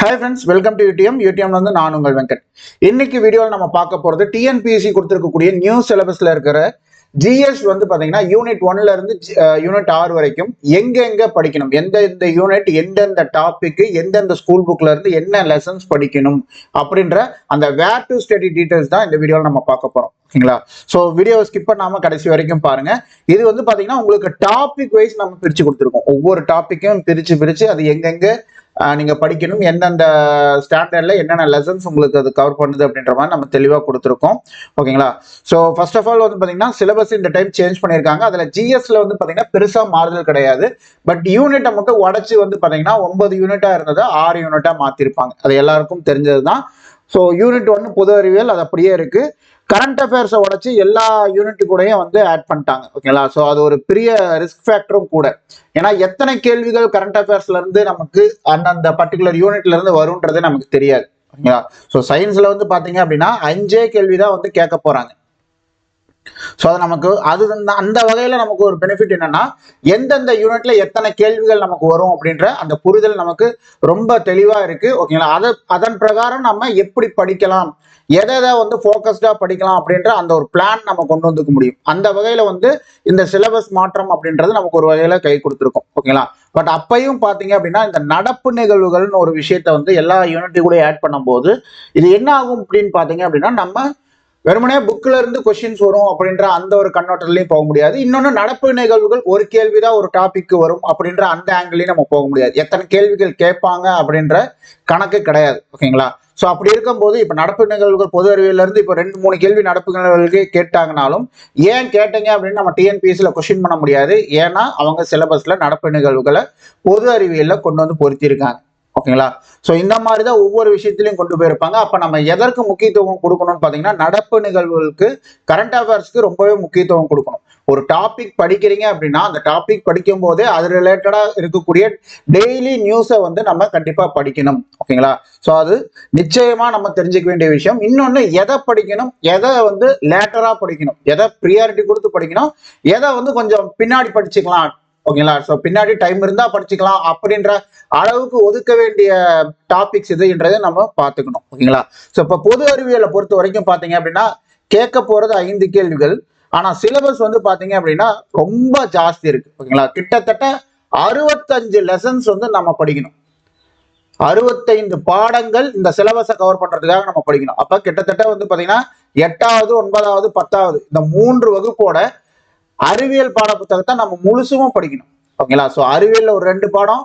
Hi friends welcome to UDM யூடிஎம்ல வந்து நான் உங்கள் வெங்கட். இன்னைக்கு வீடியோவில் நம்ம பார்க்க போகிறது டிஎன்பிஎஸ்சி கொடுத்துருக்கக்கூடிய நியூ சிலபஸில் இருக்கிற ஜிஎஸ் வந்து பார்த்தீங்கன்னா யூனிட் ஒன்ல இருந்து யூனிட் ஆறு வரைக்கும் எங்கெங்க படிக்கணும்? எந்த எந்த யூனிட் எந்தெந்த டாப்பிக்கு எந்தெந்த ஸ்கூல் புக்ல இருந்து என்ன லெசன்ஸ் படிக்கணும்? அப்படின்ற அந்த வேர் டு ஸ்டடி டீட்டெயில்ஸ் தான் இந்த வீடியோவில் நம்ம பார்க்க போறோம். ஓகேங்களா? ஸோ வீடியோவை ஸ்கிப் பண்ணாம கடைசி வரைக்கும் பாருங்க. இது வந்து பார்த்தீங்கன்னா உங்களுக்கு டாபிக் வைஸ் நம்ம பிரிச்சு கொடுத்துருக்கோம். ஒவ்வொரு டாப்பிக்கும் பிரிச்சு பிரிச்சு அது எங்கெங்க நீங்கள் படிக்கணும். எந்தெந்த ஸ்டாண்டர்டில் என்னென்ன லெசன்ஸ் உங்களுக்கு அது கவர் பண்ணுது அப்படின்ற மாதிரி நம்ம தெளிவாக கொடுத்துருக்கோம். ஓகேங்களா ஸோ ஃபர்ஸ்ட் ஆஃப் ஆல் வந்து பார்த்தீங்கன்னா சிலபஸ் இந்த டைம் சேஞ்ச் பண்ணியிருக்காங்க. அதில் ஜிஎஸ்ல வந்து பார்த்தீங்கன்னா பெருசாக மாறுதல் கிடையாது. பட் யூனிட்டை மட்டும் உடச்சி வந்து பார்த்தீங்கன்னா ஒன்பது யூனிட்டாக இருந்ததை ஆறு யூனிட்டாக மாற்றிருப்பாங்க அது எல்லாருக்கும் தெரிஞ்சது தான் ஸோ யூனிட் ஒன்று பொது அறிவியல் அது அப்படியே இருக்குது கரண்ட் அஃபேர்ஸை உடச்சி எல்லா யூனிட் கூடயும் வந்து ஆட் பண்ணிட்டாங்க. ஓகேங்களா ஸோ அது ஒரு பெரிய ரிஸ்க் ஃபேக்டரும் கூட. ஏன்னா எத்தனை கேள்விகள் கரண்ட் அஃபேர்ஸ்ல இருந்து நமக்கு அந்தந்த பர்டிகுலர் யூனிட்ல இருந்து வரும்ன்றது நமக்கு தெரியாது. ஓகேங்களா ஸோ சயின்ஸ்ல வந்து பாத்தீங்க அப்படின்னா அஞ்சே கேள்வி தான் வந்து கேட்க போறாங்க. ஸோ அது நமக்கு அது அந்த- அந்த நமக்கு ஒரு பெனிஃபிட் என்னன்னா எந்தெந்த யூனிட்ல எத்தனை கேள்விகள் நமக்கு வரும் அப்படின்ற அந்த புரிதல் நமக்கு ரொம்ப தெளிவாக இருக்கு. ஓகேங்களா அதை அதன் பிரகாரம் நம்ம எப்படி படிக்கலாம்? எதை எதை வந்து ஃபோக்கஸ்டா படிக்கலாம் அப்படின்ற அந்த ஒரு பிளான் நம்ம கொண்டு வந்துக்க முடியும். அந்த வகையில வந்து இந்த சிலபஸ் மாற்றம் அப்படின்றது நமக்கு ஒரு வகையில கை கொடுத்துருக்கும். ஓகேங்களா? பட் அப்பையும் பாத்தீங்க அப்படின்னா இந்த நடப்பு நிகழ்வுகள்னு ஒரு விஷயத்த வந்து எல்லா யூனிட்டி கூட ஆட் பண்ணும்போது இது என்ன ஆகும் அப்படின்னு பாத்தீங்க அப்படின்னா நம்ம வெறுமனே புக்கில் இருந்து கொஷின்ஸ் வரும் அப்படின்ற அந்த ஒரு கண்ணோட்டத்துலையும் போக முடியாது. இன்னொன்று நடப்பு நிகழ்வுகள் ஒரு கேள்வி தான் ஒரு டாபிக் வரும் அப்படின்ற அந்த ஆங்கிளையும் நம்ம போக முடியாது. எத்தனை கேள்விகள் கேட்பாங்க அப்படின்ற கணக்கு கிடையாது. ஓகேங்களா? ஸோ அப்படி இருக்கும்போது இப்போ நடப்பு நிகழ்வுகள் பொது அறிவியலேருந்து இப்போ ரெண்டு மூணு கேள்வி நடப்பு நிகழ்வுகளுக்கே கேட்டாங்கனாலும் ஏன் கேட்டீங்க அப்படின்னு நம்ம டிஎன்பிஎஸ்சியில் கொஷின் பண்ண முடியாது. ஏன்னா அவங்க சிலபஸில் நடப்பு நிகழ்வுகளை பொது அறிவியலில் கொண்டு வந்து பொருத்தியிருக்காங்க. ஓகேங்களா? ஸோ இந்த மாதிரி தான் ஒவ்வொரு விஷயத்திலையும் கொண்டு போயிருப்பாங்க. அப்போ நம்ம எதற்கு முக்கியத்துவம் கொடுக்கணும்னு பார்த்தீங்கன்னா நடப்பு நிகழ்வுகளுக்கு கரண்ட் அஃபேர்ஸ்க்கு ரொம்பவே முக்கியத்துவம் கொடுக்கணும். ஒரு டாபிக் படிக்கிறீங்க அப்படின்னா அந்த டாபிக் படிக்கும் போதே அது ரிலேட்டடா இருக்கக்கூடிய டெய்லி நியூஸை வந்து நம்ம கண்டிப்பா படிக்கணும். ஓகேங்களா? ஸோ அது நிச்சயமா நம்ம தெரிஞ்சுக்க வேண்டிய விஷயம். இன்னொன்னு எதை படிக்கணும்? எதை வந்து லேட்டரா படிக்கணும்? எதை ப்ரியாரிட்டி கொடுத்து படிக்கணும்? எதை வந்து கொஞ்சம் பின்னாடி படிச்சுக்கலாம்? ஓகேங்களா? ஸோ பின்னாடி டைம் இருந்தா படிச்சுக்கலாம் அப்படின்ற அளவுக்கு ஒதுக்க வேண்டிய டாபிக்ஸ் இதுன்றதை நம்ம பார்த்துக்கணும். ஓகேங்களா? ஸோ இப்போ பொது அறிவியலை பொறுத்த வரைக்கும் பார்த்தீங்க அப்படின்னா கேட்க போறது ஐந்து கேள்விகள். ஆனா சிலபஸ் வந்து பாத்தீங்க அப்படின்னா ரொம்ப ஜாஸ்தி இருக்கு. ஓகேங்களா? கிட்டத்தட்ட அறுபத்தஞ்சு லெசன்ஸ் வந்து நம்ம படிக்கணும். அறுபத்தைந்து பாடங்கள் இந்த சிலபஸை கவர் பண்றதுக்காக நம்ம படிக்கணும். அப்ப கிட்டத்தட்ட வந்து பாத்தீங்கன்னா எட்டாவது ஒன்பதாவது பத்தாவது இந்த மூன்று வகுப்போட அறிவியல் பாட புத்தகத்தை நம்ம முழுசும் படிக்கணும். ஓகேங்களா? ஸோ அறிவியல்ல ஒரு ரெண்டு பாடம்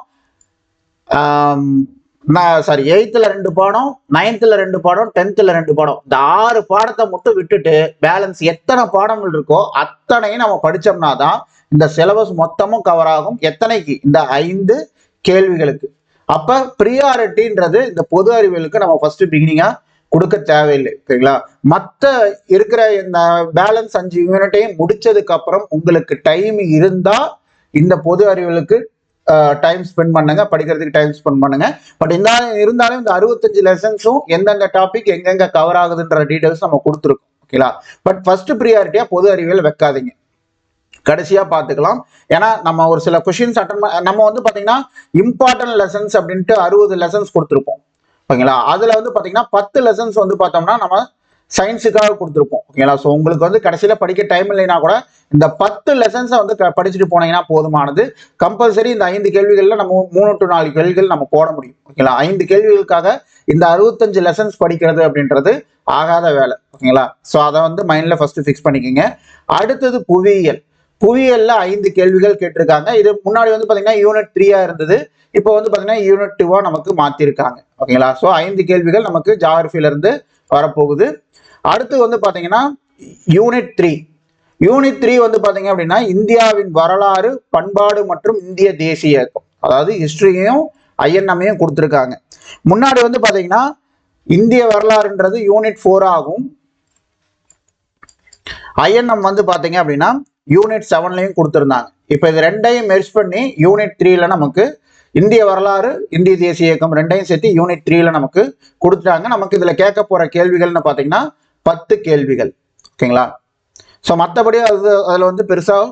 சாரி எயித்துல ரெண்டு பாடம் நைன்த்துல ரெண்டு பாடம் டென்த்துல ரெண்டு பாடம். இந்த ஆறு பாடத்தை மட்டும் விட்டுட்டு பேலன்ஸ் எத்தனை பாடங்கள் இருக்கோ அத்தனையும் நம்ம படிச்சோம்னா தான் இந்த சிலபஸ் மொத்தமும் கவர் ஆகும். எத்தனைக்கு? இந்த ஐந்து கேள்விகளுக்கு. அப்ப ப்ரியாரிட்டின்றது இந்த பொது அறிவியலுக்கு நம்ம ஃபர்ஸ்ட் பிகினிங்கா கொடுக்க தேவையில்லை சரிங்களா? மற்ற இருக்கிற இந்த பேலன்ஸ் அஞ்சு யூனிட்டையும் முடிச்சதுக்கு அப்புறம் உங்களுக்கு டைம் இருந்தா இந்த பொது அறிவுகளுக்கு டைம் ஸ்பெண்ட் பண்ணுங்க படிக்கிறதுக்கு டைம் ஸ்பெண்ட் பண்ணுங்க. பட் இந்த இருந்தாலும் இந்த அறுபத்தஞ்சு லெசன்ஸும் எந்தெந்த டாபிக் எங்கெங்க கவர் ஆகுதுன்ற டீடைல்ஸ் நம்ம கொடுத்துருக்கோம் ஓகேங்களா பட் ஃபர்ஸ்ட் ப்ரியாரிட்டியா பொது அறிவியல் வைக்காதீங்க. கடைசியா பார்த்துக்கலாம். ஏன்னா நம்ம ஒரு சில கொஷின்ஸ் அட்டன் நம்ம வந்து பாத்தீங்கன்னா இம்பார்ட்டன்ட் லெசன்ஸ் அப்படின்ட்டு அறுபது லெசன்ஸ் கொடுத்துருப்போம். ஓகேங்களா அதுல வந்து பாத்தீங்கன்னா பத்து லெசன்ஸ் வந்து பார்த்தோம்னா நம்ம சயின்ஸுக்காக கொடுத்துருப்போம். ஓகேங்களா? ஸோ உங்களுக்கு வந்து கடைசியில் படிக்க டைம் இல்லைன்னா கூட இந்த பத்து லெசன்ஸை வந்து க- படிச்சுட்டு போனீங்கன்னா போதுமானது. கம்பல்சரி இந்த ஐந்து கேள்விகளில் நம்ம மூணு டு நாலு கேள்விகள் நம்ம போட முடியும். ஓகேங்களா? ஐந்து கேள்விகளுக்காக இந்த அறுபத்தஞ்சு லெசன்ஸ் படிக்கிறது அப்படின்றது ஆகாத வேலை. ஓகேங்களா? ஸோ அதை வந்து மைண்டில் ஃபஸ்ட்டு ஃபிக்ஸ் பண்ணிக்கோங்க. அடுத்தது புவியியல். புவியியல்ல ஐந்து கேள்விகள் கேட்டிருக்காங்க. இது முன்னாடி வந்து பாத்தீங்கன்னா யூனிட் த்ரீயா இருந்தது. இப்போ வந்து பாத்தீங்கன்னா யூனிட் டூவா நமக்கு மாத்திருக்காங்க. ஓகேங்களா ஸோ ஐந்து கேள்விகள் நமக்கு ஜாகிரபில இருந்து வரப்போகுது. அடுத்து வந்து பாத்தீங்கன்னா யூனிட் த்ரீ யூனிட் த்ரீ வந்து பாத்தீங்க அப்படின்னா இந்தியாவின் வரலாறு பண்பாடு மற்றும் இந்திய தேசிய இயக்கம். அதாவது ஹிஸ்டரியையும் ஐஎன்எம்மையும் கொடுத்துருக்காங்க. முன்னாடி வந்து பாத்தீங்கன்னா இந்திய வரலாறுன்றது யூனிட் ஃபோர் ஆகும். ஐஎன்எம் வந்து பாத்தீங்க அப்படின்னா யூனிட் செவன்லையும் கொடுத்துருந்தாங்க. இப்போ இது ரெண்டையும் மெர்ஜ் பண்ணி யூனிட் த்ரீல நமக்கு இந்திய வரலாறு இந்திய தேசிய இயக்கம் ரெண்டையும் சேர்த்து யூனிட் த்ரீல நமக்கு கொடுத்துட்டாங்க. நமக்கு இதில் கேட்க போகிற கேள்விகள்னு பார்த்தீங்கன்னா பத்து கேள்விகள். ஓகேங்களா? ஸோ மற்றபடி அது அதில் வந்து பெருசாக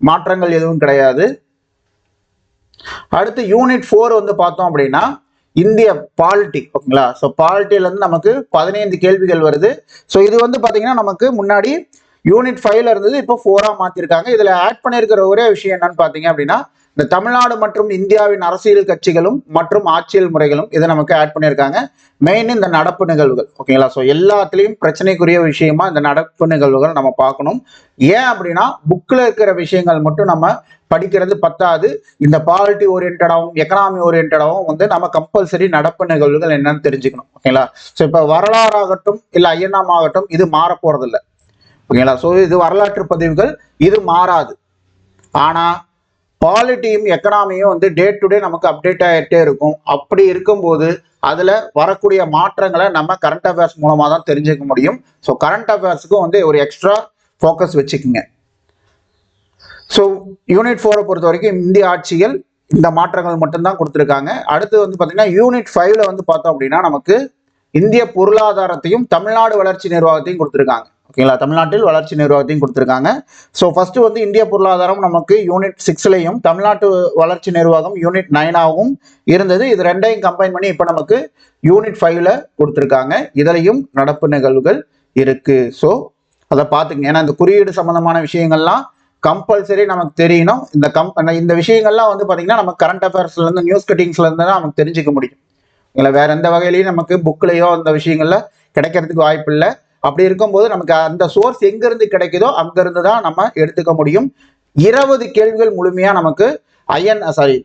மாற்றங்கள் எதுவும் கிடையாது. அடுத்து யூனிட் ஃபோர் வந்து பார்த்தோம் அப்படின்னா இந்திய பாலிட்டி ஓகேங்களா? ஸோ பாலிட்டியிலேருந்து நமக்கு பதினைந்து கேள்விகள் வருது. ஸோ இது வந்து பார்த்தீங்கன்னா நமக்கு முன்னாடி யூனிட் ஃபைவ்ல இருந்தது இப்போ ஃபோரா மாத்திருக்காங்க. இதுல ஆட் பண்ணியிருக்கிற ஒரே விஷயம் என்னன்னு பாத்தீங்க அப்படின்னா இந்த தமிழ்நாடு மற்றும் இந்தியாவின் அரசியல் கட்சிகளும் மற்றும் ஆட்சியல் முறைகளும் இதை நமக்கு ஆட் பண்ணியிருக்காங்க மெயின் இந்த நடப்பு நிகழ்வுகள் ஓகேங்களா ஸோ எல்லாத்துலேயும் பிரச்சனைக்குரிய விஷயமா இந்த நடப்பு நிகழ்வுகள் நம்ம பார்க்கணும். ஏன் அப்படின்னா புக்கில் இருக்கிற விஷயங்கள் மட்டும் நம்ம படிக்கிறது பத்தாது. இந்த பாலிட்டி ஓரியன்டாகவும் எக்கனாமி ஓரியன்டாகவும் வந்து நம்ம கம்பல்சரி நடப்பு நிகழ்வுகள் என்னன்னு தெரிஞ்சுக்கணும் ஓகேங்களா ஸோ இப்போ வரலாறாகட்டும் இல்லை ஐயனாம் ஆகட்டும் இது மாறப்போறதில்லை. ஓகேங்களா? ஸோ இது வரலாற்று பதிவுகள். இது மாறாது. ஆனால் பாலிட்டியும் எக்கனாமியும் வந்து டே டு டே நமக்கு அப்டேட் ஆகிட்டே இருக்கும். அப்படி இருக்கும்போது அதில் வரக்கூடிய மாற்றங்களை நம்ம கரண்ட் அஃபேர்ஸ் மூலமாக தான் தெரிஞ்சுக்க முடியும். ஸோ கரண்ட் அஃபேர்ஸுக்கும் வந்து ஒரு எக்ஸ்ட்ரா ஃபோக்கஸ் வச்சுக்கோங்க. ஸோ யூனிட் ஃபோரை பொறுத்த வரைக்கும் இந்திய ஆட்சிகள் இந்த மாற்றங்கள் மட்டும்தான் கொடுத்துருக்காங்க. அடுத்து வந்து பார்த்தீங்கன்னா யூனிட் ஃபைவ்ல வந்து பார்த்தோம் அப்படின்னா நமக்கு இந்திய பொருளாதாரத்தையும் தமிழ்நாடு வளர்ச்சி நிர்வாகத்தையும் கொடுத்துருக்காங்க. ஓகேங்களா? தமிழ்நாட்டில் வளர்ச்சி நிர்வாகத்தையும் கொடுத்துருக்காங்க. ஸோ ஃபஸ்ட்டு வந்து இந்திய பொருளாதாரம் நமக்கு யூனிட் சிக்ஸ்லையும் தமிழ்நாட்டு வளர்ச்சி நிர்வாகம் யூனிட் நைனாகவும் இருந்தது. இது ரெண்டையும் கம்பைன் பண்ணி இப்போ நமக்கு யூனிட் ஃபைவ்ல கொடுத்துருக்காங்க. இதுலையும் நடப்பு நிகழ்வுகள் இருக்குது ஸோ அதை பார்த்துங்க ஏன்னா இந்த குறியீடு சம்மந்தமான விஷயங்கள்லாம் கம்பல்சரி நமக்கு தெரியணும். இந்த கம் இந்த விஷயங்கள்லாம் வந்து பார்த்தீங்கன்னா நம்ம கரண்ட் அஃபேர்ஸ்லேருந்து நியூஸ் கட்டிங்ஸ்லேருந்து தான் நமக்கு தெரிஞ்சுக்க முடியும். இல்லை வேற எந்த வகையிலையும் நமக்கு புக்லேயோ அந்த விஷயங்கள்ல கிடைக்கிறதுக்கு வாய்ப்பு இல்லை அப்படி இருக்கும்போது நமக்கு அந்த சோர்ஸ் எங்கிருந்து கிடைக்குதோ அங்கிருந்து தான் நம்ம எடுத்துக்க முடியும். இருபது கேள்விகள் முழுமையாக நமக்கு ஐஎன் சாரி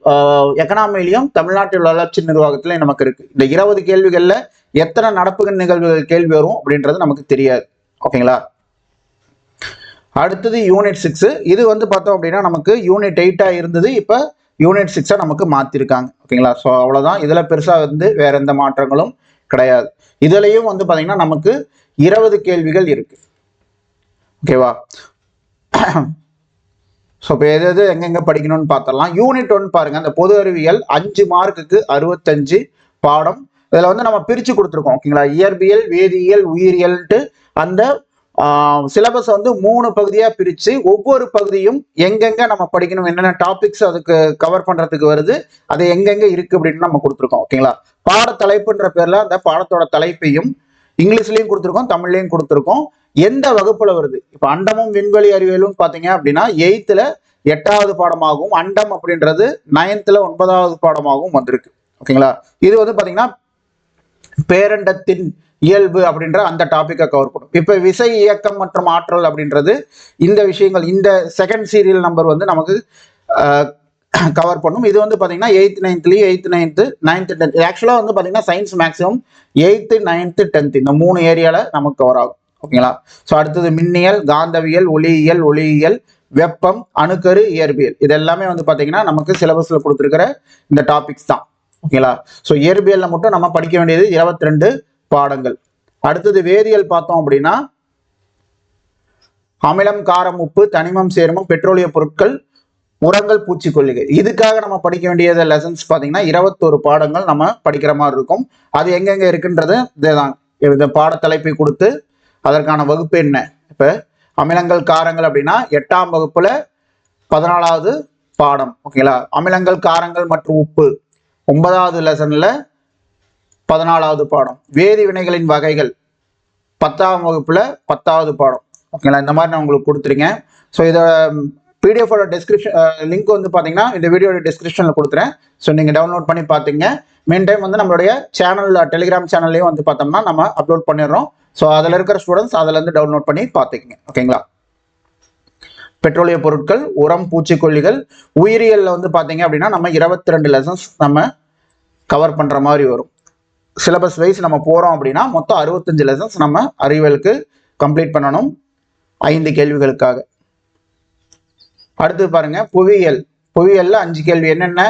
எக்கனாமிலையும் தமிழ்நாட்டில் வளர்ச்சி நிர்வாகத்திலையும் நமக்கு இருக்கு. இந்த இருபது கேள்விகளில் எத்தனை நடப்பு நிகழ்வுகள் கேள்வி வரும் அப்படின்றது நமக்கு தெரியாது. ஓகேங்களா? அடுத்தது யூனிட் சிக்ஸு இது வந்து பார்த்தோம் அப்படின்னா நமக்கு யூனிட் எயிட்டாக இருந்தது. இப்போ யூனிட் சிக்ஸாக நமக்கு மாற்றிருக்காங்க ஓகேங்களா? ஸோ அவ்வளோதான் இதில் பெருசாக வந்து வேறு எந்த மாற்றங்களும் கிடையாது. இதுலயும் வந்து பார்த்தீங்கன்னா நமக்கு இருபது கேள்விகள் இருக்கு. ஓகேவா ஸோ இப்போ எது எது எங்கெங்க படிக்கணும்னு பார்த்தரலாம் யூனிட் ஒன் பாருங்க. அந்த பொது அறிவியல் அஞ்சு மார்க்குக்கு அறுபத்தஞ்சு பாடம். இதில் வந்து நம்ம பிரித்து கொடுத்துருக்கோம். ஓகேங்களா இயற்பியல் வேதியியல் உயிரியல்ட்டு அந்த சிலபஸ் வந்து மூணு பகுதியாக பிரித்து ஒவ்வொரு பகுதியும் எங்கெங்க நம்ம படிக்கணும் என்னென்ன டாபிக்ஸ் அதுக்கு கவர் பண்ணுறதுக்கு வருது அது எங்கெங்க இருக்கு அப்படின்னு நம்ம கொடுத்துருக்கோம் ஓகேங்களா பாட தலைப்புன்ற பேர்ல அந்த பாடத்தோட தலைப்பையும் இங்கிலீஷ்லயும் கொடுத்துருக்கோம் தமிழ்லயும் கொடுத்துருக்கோம். எந்த வகுப்புல வருது? இப்ப அண்டமும் விண்வெளி அறிவியலும் பாத்தீங்க அப்படின்னா எயித்துல எட்டாவது பாடமாகவும் அண்டம் அப்படின்றது நைன்த்துல ஒன்பதாவது பாடமாகவும் வந்திருக்கு ஓகேங்களா இது வந்து பாத்தீங்கன்னா பேரண்டத்தின் இயல்பு அப்படின்ற அந்த டாப்பிக்கை கவர் பண்ணும். இப்போ விசை இயக்கம் மற்றும் ஆற்றல் அப்படின்றது இந்த விஷயங்கள் இந்த செகண்ட் சீரியல் நம்பர் வந்து நமக்கு கவர் பண்ணும். இது வந்து பார்த்தீங்கன்னா எயித் நைன்த்லேயும் எயித்து நைன்த்து நைன்த்து டென்த் ஆக்சுவலாக வந்து பார்த்தீங்கன்னா science maximum eighth ninth tenth இந்த மூணு ஏரியாவில் நமக்கு கவர் ஆகும். ஓகேங்களா ஸோ அடுத்தது மின்னியல் காந்தவியல் ஒளியியல் ஒளியியல் வெப்பம் அணுக்கரு இயற்பியல். இது எல்லாமே வந்து பார்த்தீங்கன்னா நமக்கு சிலபஸில் கொடுத்துருக்கிற இந்த டாபிக்ஸ் தான். ஓகேங்களா ஸோ இயற்பியலில் மட்டும் நம்ம படிக்க வேண்டியது இருபத்தி ரெண்டு பாடங்கள். அடுத்தது வேதியியல் பார்த்தோம் அப்படின்னா அமிலம் காரம் உப்பு தனிமம் சேர்மம் பெட்ரோலிய பொருட்கள் உரங்கள் பூச்சிக்கொல்லிகள். இதுக்காக நம்ம படிக்க வேண்டியது லெசன்ஸ் பார்த்தீங்கன்னா இருபத்தோரு பாடங்கள் நம்ம படிக்கிற மாதிரி இருக்கும். அது எங்கெங்க இருக்குன்றது இதுதான். இந்த பாடத்தலைப்பை கொடுத்து அதற்கான வகுப்பு என்ன? இப்போ அமிலங்கள் காரங்கள் அப்படின்னா எட்டாம் வகுப்புல பதினாலாவது பாடம். ஓகேங்களா? அமிலங்கள் காரங்கள் மற்றும் உப்பு. ஒன்பதாவது லெசன்ல பதினாலாவது பாடம். வேதி வினைகளின் வகைகள். பத்தாம் வகுப்புல பத்தாவது பாடம். ஓகேங்களா இந்த மாதிரி நான் உங்களுக்கு கொடுத்துருங்க. ஸோ இதை பிடிஎஃபோட டெஸ்கிரிப்ஷன் லிங்க் வந்து பார்த்தீங்கன்னா இந்த வீடியோட டிஸ்கிரிப்ஷனில் கொடுத்துறேன். ஸோ நீங்கள் டவுன்லோட் பண்ணி பார்த்தீங்க மெயின் டைம் வந்து நம்மளுடைய சேனல் டெலிகிராம் சேனல்லையும் வந்து பார்த்தோம்னா நம்ம அப்லோட் பண்ணிடுறோம். ஸோ அதில் இருக்கிற ஸ்டூடெண்ட்ஸ் அதிலேருந்து டவுன்லோட் பண்ணி பார்த்துக்கிங்க ஓகேங்களா பெட்ரோலிய பொருட்கள் உரம் பூச்சிக்கொல்லிகள் உயிரியலில் வந்து பார்த்தீங்க அப்படின்னா நம்ம இருபத்தி ரெண்டு லெசன்ஸ் நம்ம கவர் பண்ணுற மாதிரி வரும். சிலபஸ் வைஸ் நம்ம போகிறோம் அப்படின்னா மொத்தம் அறுபத்தஞ்சு லெசன்ஸ் நம்ம அறிவியலுக்கு கம்ப்ளீட் பண்ணணும். ஐந்து கேள்விகளுக்காக. அடுத்து பாருங்க புவியியல். புவியியல்ல அஞ்சு கேள்வி என்னென்ன?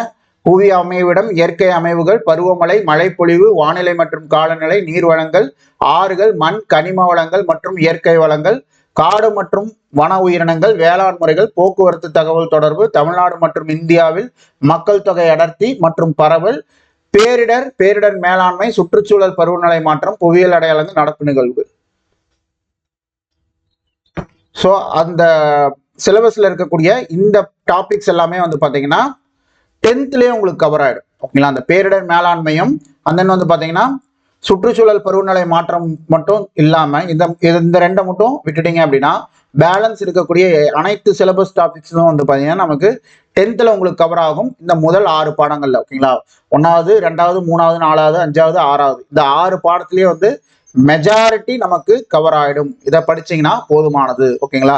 புவி அமைவிடம் இயற்கை அமைவுகள் பருவமழை மழைப்பொழிவு வானிலை மற்றும் காலநிலை நீர் வளங்கள் ஆறுகள் மண் கனிம வளங்கள் மற்றும் இயற்கை வளங்கள் காடு மற்றும் வன உயிரினங்கள் வேளாண் முறைகள் போக்குவரத்து தகவல் தொடர்பு தமிழ்நாடு மற்றும் இந்தியாவில் மக்கள் தொகை அடர்த்தி மற்றும் பரவல் பேரிடர் பேரிடர் மேலாண்மை சுற்றுச்சூழல் பருவநிலை மாற்றம் புவியியல் அடையாளங்கள் நடப்பு நிகழ்வு ஸோ அந்த சிலபஸ்ல இருக்கக்கூடிய இந்த டாபிக்ஸ் எல்லாமே வந்து பாத்தீங்கன்னா டென்த்லேயே உங்களுக்கு கவர் ஆயிடும். ஓகேங்களா அந்த பேரிடர் மேலாண்மையும் அந்த வந்து பார்த்தீங்கன்னா சுற்றுச்சூழல் பருவநிலை மாற்றம் மட்டும் இல்லாம இந்த இந்த ரெண்டை மட்டும் விட்டுட்டீங்க அப்படின்னா பேலன்ஸ் இருக்கக்கூடிய அனைத்து சிலபஸ் டாபிக்ஸும் வந்து பார்த்தீங்கன்னா நமக்கு டென்த்தில் உங்களுக்கு கவர் ஆகும். இந்த முதல் ஆறு பாடங்கள்ல ஓகேங்களா ஒன்றாவது ரெண்டாவது மூணாவது நாலாவது அஞ்சாவது ஆறாவது. இந்த ஆறு பாடத்திலேயே வந்து மெஜாரிட்டி நமக்கு கவர் ஆகிடும் இதை படிச்சீங்கன்னா போதுமானது ஓகேங்களா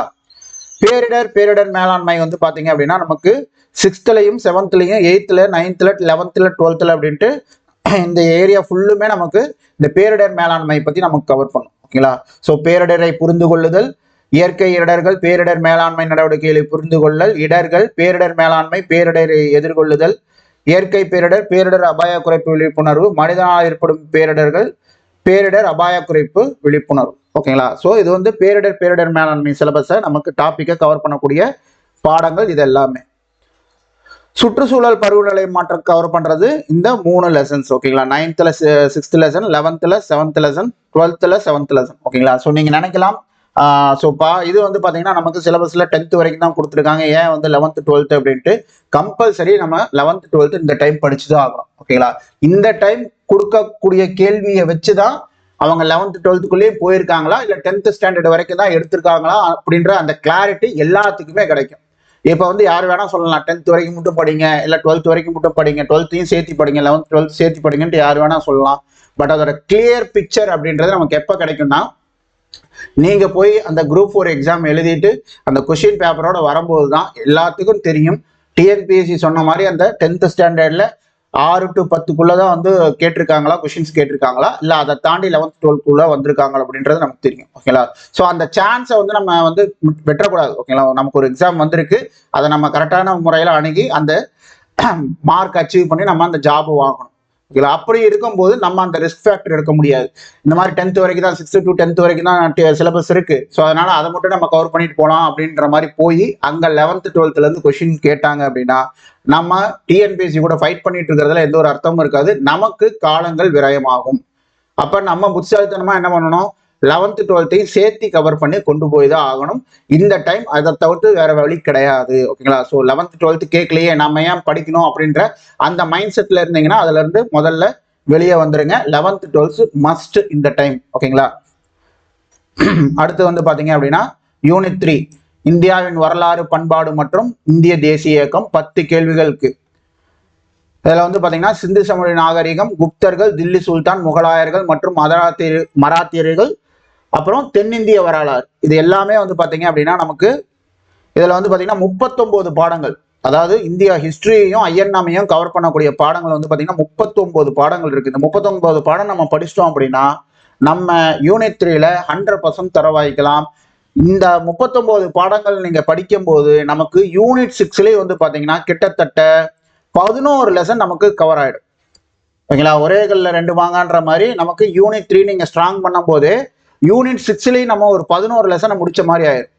பேரிடர் பேரிடர் மேலாண்மை வந்து பார்த்தீங்க அப்படின்னா நமக்கு சிக்ஸ்த்துலையும் செவன்த்லையும் எயித்தில் நைன்த்தில் லெவன்த்தில் டுவெல்த்தில் அப்படின்ட்டு இந்த ஏரியா ஃபுல்லுமே நமக்கு இந்த பேரிடர் மேலாண்மை பற்றி நமக்கு கவர் பண்ணும் ஓகேங்களா? ஸோ பேரிடரை புரிந்து கொள்ளுதல் இயற்கை இடர்கள் பேரிடர் மேலாண்மை நடவடிக்கைகளை புரிந்து கொள்ளல் இடர்கள் பேரிடர் மேலாண்மை பேரிடரை எதிர்கொள்ளுதல் இயற்கை பேரிடர் பேரிடர் அபாய குறைப்பு விழிப்புணர்வு மனிதனால் ஏற்படும் பேரிடர்கள் பேரிடர் அபாய குறைப்பு விழிப்புணர்வு. ஓகேங்களா? ஸோ இது வந்து பேரிடர் பேரிடர் மேலாண்மை சிலபஸை நமக்கு டாப்பிக்கை கவர் பண்ணக்கூடிய பாடங்கள் இது எல்லாமே சுற்றுச்சூழல் பருவநிலை மாற்றம் கவர் பண்ணுறது இந்த மூணு லெசன்ஸ் ஓகேங்களா நைன்த்தில் சிக்ஸ்த் லெசன் லெவன்த்தில் செவன்த் லெசன் டுவெல்த்தில் செவன்த் லெசன் ஓகேங்களா ஸோ நீங்கள் நினைக்கலாம். ஸோ பா இது வந்து பார்த்தீங்கன்னா நமக்கு சிலபஸில் டென்த் வரைக்கும் தான் கொடுத்துருக்காங்க. ஏன் வந்து லெவன்த்து டுவெல்த்து அப்படின்ட்டு கம்பல்சரி நம்ம லெவன்த்து டுவெல்த்து இந்த டைம் படிச்சு தான் ஆகணும் ஓகேங்களா இந்த டைம் கொடுக்கக்கூடிய கேள்வியை வச்சு தான் அவங்க லெவன்த்து டுவெல்த்துக்குள்ளேயே போயிருக்காங்களா? இல்லை டென்த்து ஸ்டாண்டர்ட் வரைக்கும் தான் எடுத்திருக்காங்களா? அப்படின்ற அந்த கிளாரிட்டி எல்லாத்துக்குமே கிடைக்கும். இப்போ வந்து யார் வேணா சொல்லலாம். டென்த் வரைக்கும் மட்டும் படிங்க. இல்லை டுவெல்த் வரைக்கும் மட்டும் படிங்க. டுவெல்த்தையும் சேர்த்து படிங்க. லெவன்த் டுவெல்த் சேர்த்து படிங்கன்ட்டு யார் வேணா சொல்லலாம். பட் அதோட கிளியர் பிக்சர் அப்படின்றது நமக்கு எப்போ கிடைக்கும்னா நீங்க போய் அந்த குரூப் ஃபோர் எக்ஸாம் எழுதிட்டு அந்த கொஷின் பேப்பரோட வரும்போது தான் எல்லாத்துக்கும் தெரியும். டிஎன்பிஎஸ்சி சொன்ன மாதிரி அந்த டென்த் ஸ்டாண்டர்டில் ஆறு டு பத்துக்குள்ள தான் வந்து கேட்டிருக்காங்களா? கொஷின்ஸ் கேட்டிருக்காங்களா? இல்லை அதை தாண்டி லெவன்த் டுவெல்த்குள்ள வந்திருக்காங்களா அப்படின்றது நமக்கு தெரியும். ஓகேங்களா ஸோ அந்த சான்ஸை வந்து நம்ம வந்து வெட்டக்கூடாது ஓகேங்களா நமக்கு ஒரு எக்ஸாம் வந்திருக்கு. அதை நம்ம கரெக்டான முறையில் அணுகி அந்த மார்க் அச்சீவ் பண்ணி நம்ம அந்த ஜாப் வாங்கணும். ஓகேங்களா அப்படி இருக்கும்போது நம்ம அந்த ரிஸ்க் ஃபேக்டர் எடுக்க முடியாது. இந்த மாதிரி டென்த் வரைக்கும் தான் சிக்ஸ்த்து டு டென்த் வரைக்கும் தான் சிலபஸ் இருக்கு. ஸோ அதனால அதை மட்டும் நம்ம கவர் பண்ணிட்டு போகலாம் அப்படின்ற மாதிரி போய் அங்கே லெவன்த்து டுவெல்த்லேருந்து கொஷின் கேட்டாங்க அப்படின்னா நம்ம டிஎன்பிஎஸ்சி கூட ஃபைட் பண்ணிட்டு இருக்கிறதுல எந்த ஒரு அர்த்தமும் இருக்காது. நமக்கு காலங்கள் விரயமாகும். அப்போ நம்ம புத்திசாலித்தனமாக என்ன பண்ணணும்? லெவன்த்து டுவெல்த்தையும் சேர்த்து கவர் பண்ணி கொண்டு போய் தான் ஆகணும். இந்த டைம் அதை தவிர்த்து வேற வழி கிடையாது. ஓகேங்களா ஸோ லெவன்த்து டுவெல்த்து கேட்கலையே நம்ம ஏன் படிக்கணும் அப்படின்ற அந்த மைண்ட் செட்ல இருந்தீங்கன்னா அதுல இருந்து முதல்ல வெளியே வந்துருங்க. லெவன்த்து டுவெல்த்து மஸ்ட் இந்த டைம் ஓகேங்களா அடுத்து வந்து பாத்தீங்க அப்படின்னா யூனிட் த்ரீ இந்தியாவின் வரலாறு பண்பாடு மற்றும் இந்திய தேசிய இயக்கம் பத்து கேள்விகளுக்கு. இதில் வந்து பார்த்தீங்கன்னா சிந்து சமொழி நாகரிகம் குப்தர்கள் தில்லி சுல்தான் முகலாயர்கள் மற்றும் மராத்திய மராத்தியர்கள் அப்புறம் தென்னிந்திய வரலாறு. இது எல்லாமே வந்து பார்த்தீங்க அப்படின்னா நமக்கு இதில் வந்து பார்த்தீங்கன்னா முப்பத்தொம்போது பாடங்கள். அதாவது இந்தியா ஹிஸ்ட்ரியையும் ஐஎன்எம்மையும் கவர் பண்ணக்கூடிய பாடங்கள் வந்து பார்த்தீங்கன்னா முப்பத்தொம்போது பாடங்கள் இருக்குது இந்த முப்பத்தொம்போது பாடம் நம்ம படிச்சிட்டோம் அப்படின்னா நம்ம யூனிட் த்ரீல ஹண்ட்ரட் பர்சன்ட் தரவாய்க்கலாம். இந்த முப்பத்தொம்போது பாடங்கள் நீங்கள் படிக்கும்போது நமக்கு யூனிட் சிக்ஸ்லேயே வந்து பார்த்தீங்கன்னா கிட்டத்தட்ட பதினோரு லெசன் நமக்கு கவர் ஆகிடும் ஓகேங்களா? ஒரே கல்ல ரெண்டு வாங்கன்ற மாதிரி நமக்கு யூனிட் த்ரீ நீங்கள் ஸ்ட்ராங் பண்ணும் யூனிட் சிக்ஸ்லேயும் நம்ம ஒரு பதினோரு லெசனை முடிச்ச மாதிரி ஆயிடும்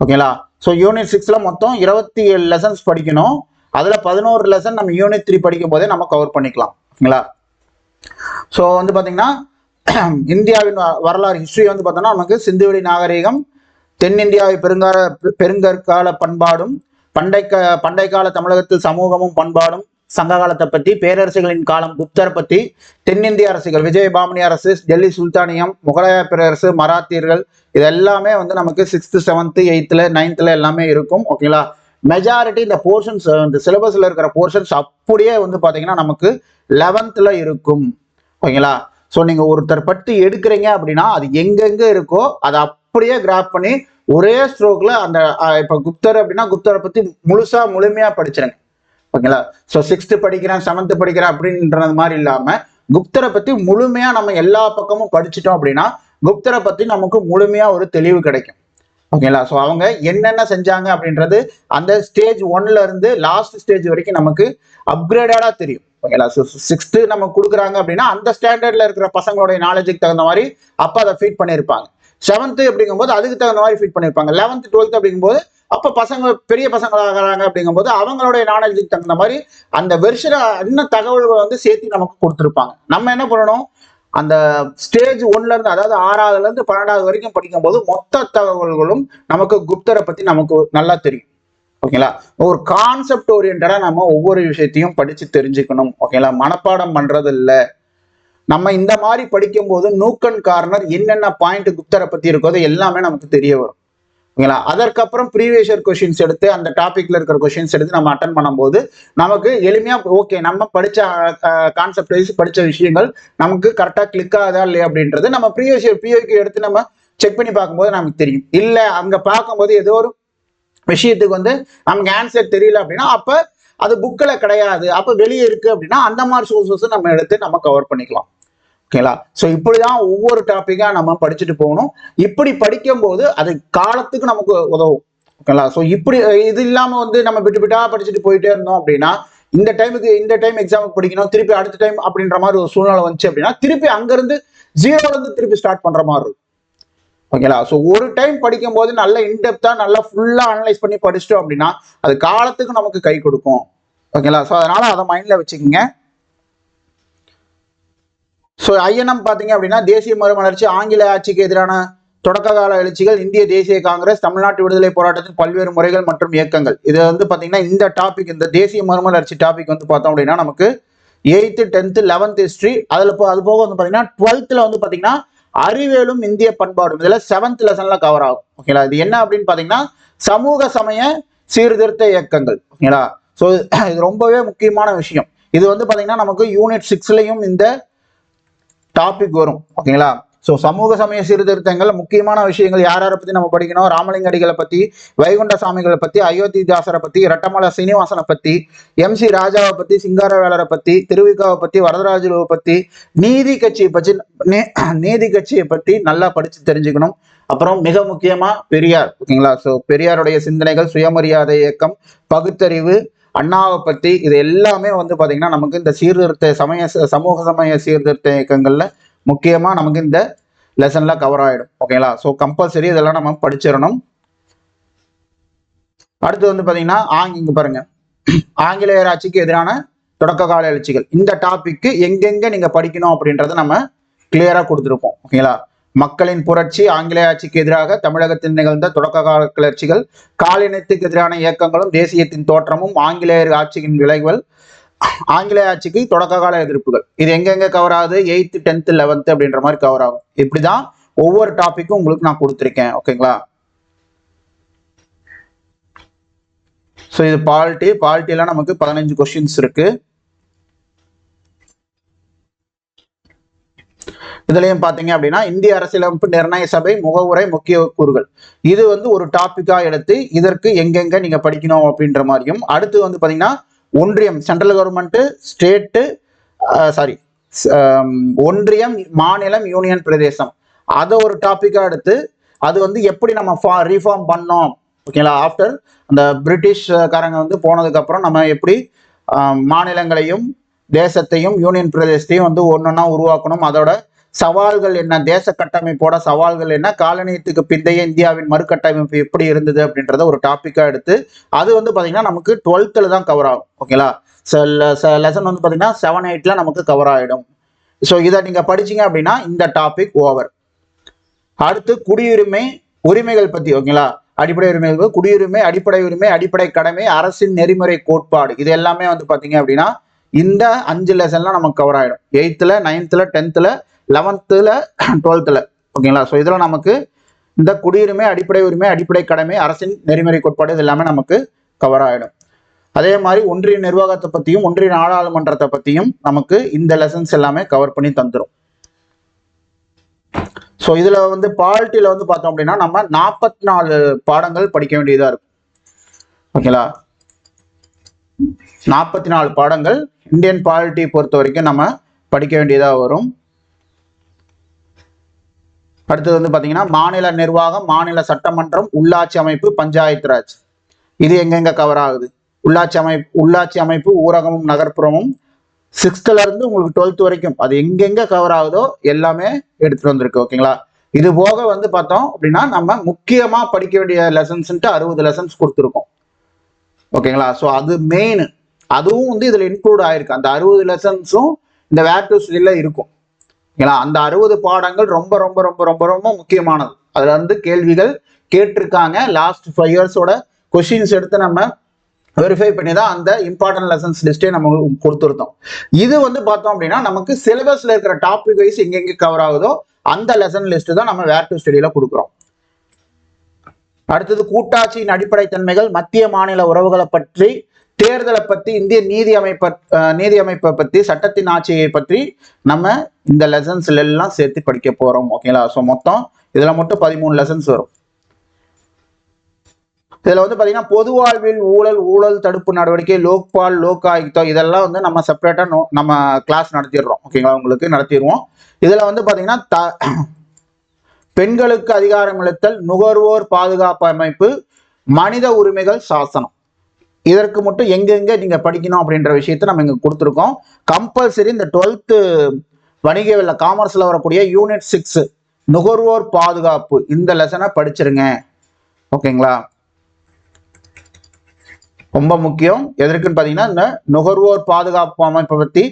ஓகேங்களா ஸோ யூனிட் சிக்ஸில் மொத்தம் இருபத்தி ஏழு லெசன்ஸ் படிக்கணும். அதில் பதினோரு லெசன் நம்ம யூனிட் த்ரீ படிக்கும் போதே நம்ம கவர் பண்ணிக்கலாம். ஓகேங்களா ஸோ வந்து பார்த்தீங்கன்னா இந்தியாவின் வரலாறு ஹிஸ்ட்ரி வந்து பார்த்தோம்னா நமக்கு சிந்துவெளி நாகரிகம் தென்னிந்தியாவை பெருங்கால பெருங்கற்கால பண்பாடும் பண்டைக்க பண்டைக்கால தமிழகத்தில் சமூகமும் பண்பாடும் சங்க காலத்தை பத்தி பேரரசுகளின் காலம் குப்தர் பத்தி தென்னிந்திய அரசுகள் விஜயபாமணி அரசு டெல்லி சுல்தானியம் முகலாய பேரரசு மராத்தியர்கள் இது எல்லாமே வந்து நமக்கு சிக்ஸ்த் செவன்த் எயித்துல நைன்த்ல எல்லாமே இருக்கும் ஓகேங்களா மெஜாரிட்டி இந்த போர்ஷன்ஸ் இந்த சிலபஸ்ல இருக்கிற போர்ஷன்ஸ் அப்படியே வந்து பாத்தீங்கன்னா நமக்கு லெவன்த்ல இருக்கும் ஓகேங்களா ஸோ நீங்க ஒருத்தர் பற்றி எடுக்கிறீங்க அப்படின்னா அது எங்கெங்க இருக்கோ அதை அப்படியே கிராப் பண்ணி ஒரே ஸ்ட்ரோக்ல அந்த இப்போ குப்தர் அப்படின்னா குப்தரை பத்தி முழுசா முழுமையா படிச்சிருங்க. ஓகேங்களா? ஸோ சிக்ஸ்த்து படிக்கிறேன் செவன்த்து படிக்கிறேன் அப்படின்றது மாதிரி இல்லாமல் குப்தரை பற்றி முழுமையாக நம்ம எல்லா பக்கமும் படிச்சிட்டோம் அப்படின்னா குப்தரை பற்றி நமக்கு முழுமையாக ஒரு தெளிவு கிடைக்கும். ஓகேங்களா? ஸோ அவங்க என்னென்ன செஞ்சாங்க அப்படின்றது அந்த ஸ்டேஜ் ஒன்ல இருந்து லாஸ்ட் ஸ்டேஜ் வரைக்கும் நமக்கு அப்கிரேடடாக தெரியும். ஓகேங்களா? ஸோ சிக்ஸ்த்து நம்ம கொடுக்குறாங்க அப்படின்னா அந்த ஸ்டாண்டர்டில் இருக்கிற பசங்களுடைய நாலேஜுக்கு தகுந்த மாதிரி அப்போ அதை ஃபீட் பண்ணியிருப்பாங்க. செவன்த்து அப்படிங்கும்போது அதுக்கு தகுந்த மாதிரி ஃபீட் பண்ணியிருப்பாங்க. லெவன்த்து டுவெல்த் அப்படிங்கும்போது அப்போ பசங்க பெரிய பசங்களாகிறாங்க அப்படிங்கும்போது அவங்களுடைய நாலேஜுக்கு தகுந்த மாதிரி அந்த வெர்ஷனை இன்னும் தகவல்களை வந்து சேர்த்து நமக்கு கொடுத்துருப்பாங்க. நம்ம என்ன பண்ணணும்? அந்த ஸ்டேஜ் ஒன்ல இருந்து அதாவது ஆறாவதுல இருந்து பன்னெண்டாவது வரைக்கும் படிக்கும் போது மொத்த தகவல்களும் நமக்கு குப்தரை பத்தி நமக்கு நல்லா தெரியும். ஓகேங்களா? ஒரு கான்செப்ட் ஓரியன்டா நம்ம ஒவ்வொரு விஷயத்தையும் படிச்சு தெரிஞ்சுக்கணும். ஓகேங்களா? மனப்பாடம் பண்றது இல்ல நம்ம இந்த மாதிரி படிக்கும்போது நூக்கன் கார்னர் என்னென்ன பாயிண்ட் குப்தரை பத்தி இருக்கோ எல்லாமே நமக்கு தெரிய வரும். ஓகேங்களா? அதற்கப்புறம் ப்ரீவியஸ் இயர் கொஷின்ஸ் எடுத்து அந்த டாபிக்ல இருக்கிற கொஷின்ஸ் எடுத்து நம்ம அட்டன் பண்ணும்போது நமக்கு எளிமையா ஓகே நம்ம படிச்ச கான்செப்ட் வைஸ் படிச்ச விஷயங்கள் நமக்கு கரெக்டா கிளிக் ஆகுதா இல்லையா அப்படின்றது நம்ம ப்ரீவியஸ் இயர் பிஓக்கு எடுத்து நம்ம செக் பண்ணி பார்க்கும்போது நமக்கு தெரியும். இல்ல அங்க பார்க்கும்போது ஏதோ ஒரு விஷயத்துக்கு வந்து நமக்கு ஆன்சர் தெரியல அப்படின்னா அப்ப அது புக்கில் கிடையாது. அப்போ வெளியே இருக்கு அப்படின்னா அந்த மாதிரி சோர்ஸஸும் நம்ம எடுத்து நம்ம கவர் பண்ணிக்கலாம். ஓகேங்களா ஸோ இப்படிதான் ஒவ்வொரு டாப்பிக்காக நம்ம படிச்சுட்டு போகணும். இப்படி படிக்கும்போது அது காலத்துக்கு நமக்கு உதவும். ஓகேங்களா ஸோ இப்படி இது இல்லாமல் வந்து நம்ம விட்டு விட்டா படிச்சுட்டு போயிட்டே இருந்தோம் அப்படின்னா இந்த டைமுக்கு இந்த டைம் எக்ஸாமுக்கு படிக்கணும் திருப்பி அடுத்த டைம் அப்படின்ற மாதிரி ஒரு சூழ்நிலை வந்துச்சு அப்படின்னா திருப்பி அங்கேருந்து ஜீரோலேருந்து திருப்பி ஸ்டார்ட் பண்ணுற மாதிரி இருக்கும். ஓகேங்களா ஸோ ஒரு டைம் படிக்கும் போது நல்ல இன்டெப்தா நல்லா ஃபுல்லாக அனலைஸ் பண்ணி படிச்சிட்டோம் அப்படின்னா அது காலத்துக்கு நமக்கு கை கொடுக்கும். ஓகேங்களா ஸோ அதனால அதை மைண்டில் வச்சுக்கோங்க. ஸோ ஐஎன்எம் பார்த்தீங்க அப்படின்னா தேசிய மறுமலர்ச்சி ஆங்கில ஆட்சிக்கு எதிரான தொடக்க கால எழுச்சிகள் இந்திய தேசிய காங்கிரஸ் தமிழ்நாட்டு விடுதலை போராட்டத்தின் பல்வேறு முறைகள் மற்றும் இயக்கங்கள். இது வந்து பார்த்தீங்கன்னா இந்த டாபிக் இந்த தேசிய மறுமலர்ச்சி டாபிக் வந்து பார்த்தோம் அப்படின்னா நமக்கு எயித்து டென்த்து லெவன்த் ஹிஸ்ட்ரி அதில் போ அது போக வந்து பார்த்தீங்கன்னா டுவெல்த்தில் வந்து பார்த்தீங்கன்னா அறிவியலும் இந்திய பண்பாடும். இதில் செவன்த் லெசனில் கவர் ஆகும். ஓகேங்களா இது என்ன அப்படின்னு பார்த்தீங்கன்னா சமூக சமய சீர்திருத்த இயக்கங்கள். ஓகேங்களா ஸோ இது ரொம்பவே முக்கியமான விஷயம். இது வந்து பார்த்தீங்கன்னா நமக்கு யூனிட் சிக்ஸ்லையும் இந்த டாபிக் வரும் ஓகேங்களா? ஸோ சமூக சமய சீர்திருத்தங்கள் முக்கியமான விஷயங்கள் யார் யாரை பற்றி நம்ம படிக்கணும்? ராமலிங்க அடிகளை வைகுண்ட சாமிகளை பற்றி அயோத்தி தாசரை பற்றி இரட்டமலை சீனிவாசனை பற்றி எம் சி ராஜாவை பற்றி சிங்காரவேலரை பற்றி திருவிக்காவை பற்றி வரதராஜுவை பற்றி நீதி கட்சியை பற்றி நீதி கட்சியை பற்றி நல்லா படித்து தெரிஞ்சுக்கணும். அப்புறம் மிக முக்கியமாக பெரியார் ஓகேங்களா? ஸோ பெரியாருடைய சிந்தனைகள் சுயமரியாதை இயக்கம் பகுத்தறிவு அண்ணாவை பத்தி இது எல்லாமே வந்து பார்த்திங்கன்னா நமக்கு இந்த சீர்திருத்த சமய சமூக சமய சீர்திருத்த இயக்கங்களில் முக்கியமாக நமக்கு இந்த லெசன்லாம் கவர் ஆகிடும் ஓகேங்களா ஸோ கம்பல்சரி இதெல்லாம் நம்ம படிச்சிடணும். அடுத்து வந்து பார்த்தீங்கன்னா ஆங் இங்கே பாருங்கள் ஆங்கிலேயர் ஆட்சிக்கு எதிரான தொடக்க கால எழுச்சிகள். இந்த டாபிக்கு எங்கெங்கே நீங்கள் படிக்கணும் அப்படின்றத நம்ம கிளியராக கொடுத்துருப்போம். ஓகேங்களா மக்களின் புரட்சி ஆங்கிலேய ஆட்சிக்கு எதிராக தமிழகத்தில் நிகழ்ந்த தொடக்க கால கிளர்ச்சிகள் காலினத்துக்கு எதிரான இயக்கங்களும் தேசியத்தின் தோற்றமும் ஆங்கிலேயர் ஆட்சியின் விளைவுகள் ஆங்கிலேய ஆட்சிக்கு தொடக்க கால எதிர்ப்புகள். இது எங்கெங்க கவர் ஆகுது? எயித்து டென்த்து லெவன்த்து அப்படின்ற மாதிரி கவர் ஆகும். இப்படிதான் ஒவ்வொரு டாபிக்கும் உங்களுக்கு நான் கொடுத்துருக்கேன். ஓகேங்களா ஸோ இது பால்ட்டி பால்ட்டிலாம் நமக்கு பதினஞ்சு கொஸ்டின்ஸ் இருக்கு. இதுலயும் பாத்தீங்க அப்படின்னா இந்திய அரசியலமைப்பு நிர்ணய சபை முகவுரை முக்கிய கூறுகள். இது வந்து ஒரு டாபிக்கா எடுத்து இதற்கு எங்கெங்க நீங்க படிக்கணும் அப்படின்ற மாதிரியும் அடுத்து வந்து பாத்தீங்கன்னா ஒன்றியம் சென்ட்ரல் கவர்மெண்ட் ஸ்டேட்டு சாரி ஒன்றியம் மாநிலம் யூனியன் பிரதேசம். அதை ஒரு டாப்பிக்காக எடுத்து அது வந்து எப்படி நம்ம ரீஃபார்ம் பண்ணோம் ஓகேங்களா ஆஃப்டர் அந்த பிரிட்டிஷ் காரங்க வந்து போனதுக்கு அப்புறம் நம்ம எப்படி மாநிலங்களையும் தேசத்தையும் யூனியன் பிரதேசத்தையும் வந்து ஒன்னொன்னா உருவாக்கணும் அதோட சவால்கள் என்ன? தேச கட்டமைப்போட சவால்கள் என்ன? காலனியத்துக்கு பிந்தைய இந்தியாவின் மறுகட்டமைப்பு எப்படி இருந்தது அப்படின்றத ஒரு டாப்பிக்காக எடுத்து அது வந்து பார்த்தீங்கன்னா நமக்கு டுவெல்த்தில் தான் கவர் ஆகும். ஓகேங்களா லெசன் வந்து பார்த்தீங்கன்னா செவன் எயிட்ல நமக்கு கவர் ஆகிடும் ஸோ இதை நீங்கள் படிச்சீங்க அப்படின்னா இந்த டாபிக் ஓவர் அடுத்து குடியுரிமை உரிமைகள் பற்றி ஓகேங்களா அடிப்படை உரிமைகள் குடியுரிமை அடிப்படை உரிமை அடிப்படை கடமை அரசின் நெறிமுறை கோட்பாடு. இது எல்லாமே வந்து பார்த்தீங்க அப்படின்னா இந்த அஞ்சு லெசன்லாம் நமக்கு கவர் ஆகிடும் எயித்தில் நைன்த்தில் டென்த்தில் லெவன்த்தில் டுவெல்த்தில் ஓகேங்களா ஸோ இதில் நமக்கு இந்த குடியுரிமை அடிப்படை உரிமை அடிப்படை கடமை அரசின் நெறிமுறை கோட்பாடு இது எல்லாமே நமக்கு கவர் ஆகிடும் அதே மாதிரி ஒன்றிய நிர்வாகத்தை பற்றியும் ஒன்றிய நாடாளுமன்றத்தை பற்றியும் நமக்கு இந்த லெசன்ஸ் எல்லாமே கவர் பண்ணி தந்துரும். ஸோ இதில் வந்து பால்ட்டியில் வந்து பார்த்தோம் அப்படின்னா நம்ம நாற்பத்தி நாலு பாடங்கள் படிக்க வேண்டியதாக இருக்கும். ஓகேங்களா நாற்பத்தி நாலு பாடங்கள் இந்தியன் பாலிட்டி பொறுத்த வரைக்கும் நம்ம படிக்க வேண்டியதாக வரும். அடுத்தது வந்து பார்த்தீங்கன்னா மாநில நிர்வாகம் மாநில சட்டமன்றம் உள்ளாட்சி அமைப்பு பஞ்சாயத்து ராஜ் இது எங்கெங்க கவர் ஆகுது? உள்ளாட்சி அமைப்பு உள்ளாட்சி அமைப்பு ஊரகமும் நகர்ப்புறமும் சிக்ஸ்த்ல இருந்து உங்களுக்கு டுவெல்த் வரைக்கும் அது எங்கெங்க கவர் ஆகுதோ எல்லாமே எடுத்துட்டு வந்திருக்கு ஓகேங்களா இது போக வந்து பார்த்தோம் அப்படின்னா நம்ம முக்கியமா படிக்க வேண்டிய லெசன்ஸ்ன்ட்டு அறுபது லெசன்ஸ் கொடுத்துருக்கோம். ஓகேங்களா ஸோ அது மெயின் அதுவும் வந்து இதுல இன்க்ளூட் ஆயிருக்கு. அந்த அறுபது லெசன்ஸும் இந்த வேர் டு ஸ்டில்ல இருக்கும். ஓகேங்களா அந்த அறுபது பாடங்கள் ரொம்ப ரொம்ப ரொம்ப ரொம்ப ரொம்ப முக்கியமானது. அதுல இருந்து கேள்விகள் கேட்டிருக்காங்க. லாஸ்ட் ஃபைவ் இயர்ஸோட கொஷின்ஸ் எடுத்து நம்ம வெரிஃபை பண்ணி தான் அந்த இம்பார்ட்டன்ட் லெசன்ஸ் லிஸ்ட்டே நம்ம கொடுத்துருந்தோம். இது வந்து பார்த்தோம் அப்படின்னா நமக்கு சிலபஸ்ல இருக்கிற டாபிக் வைஸ் எங்கெங்க கவர் ஆகுதோ அந்த லெசன் லிஸ்ட் தான் நம்ம வேர் டு ஸ்டடியில கொடுக்குறோம். அடுத்தது கூட்டாட்சியின் அடிப்படை தன்மைகள் மத்திய மாநில உறவுகளை பற்றி தேர்தலை பத்தி இந்திய நீதி அமைப்பை நீதி அமைப்பை பத்தி சட்டத்தின் ஆட்சியை பற்றி நம்ம இந்த லெசன்ஸ்ல எல்லாம் சேர்த்து படிக்க போறோம் ஓகேங்களா ஸோ மொத்தம் இதுல மட்டும் பதிமூணு லெசன்ஸ் வரும். இதுல வந்து பாத்தீங்கன்னா பொது வாழ்வில் ஊழல் ஊழல் தடுப்பு நடவடிக்கை லோக்பால் லோக் ஆயுக்தம் இதெல்லாம் வந்து நம்ம செப்பரேட்டா நம்ம கிளாஸ் நடத்திடுறோம் ஓகேங்களா உங்களுக்கு நடத்திடுவோம். இதுல வந்து பாத்தீங்கன்னா த பெண்களுக்கு அதிகாரம் இழுத்தல் நுகர்வோர் பாதுகாப்பு அமைப்பு மனித உரிமைகள் சாசனம். இதற்கு மட்டும் எங்கெங்கே நீங்கள் படிக்கணும் அப்படின்ற விஷயத்த நம்ம இங்கே கொடுத்துருக்கோம். கம்பல்சரி இந்த டுவெல்த்து வணிகவில் காமர்ஸில் வரக்கூடிய யூனிட் சிக்ஸ் நுகர்வோர் பாதுகாப்பு. இந்த லெசனை படிச்சிருங்க. ஓகேங்களா? ரொம்ப முக்கியம். எதற்குன்னு பார்த்தீங்கன்னா இந்த நுகர்வோர் பாதுகாப்பு அமைப்பை பற்றி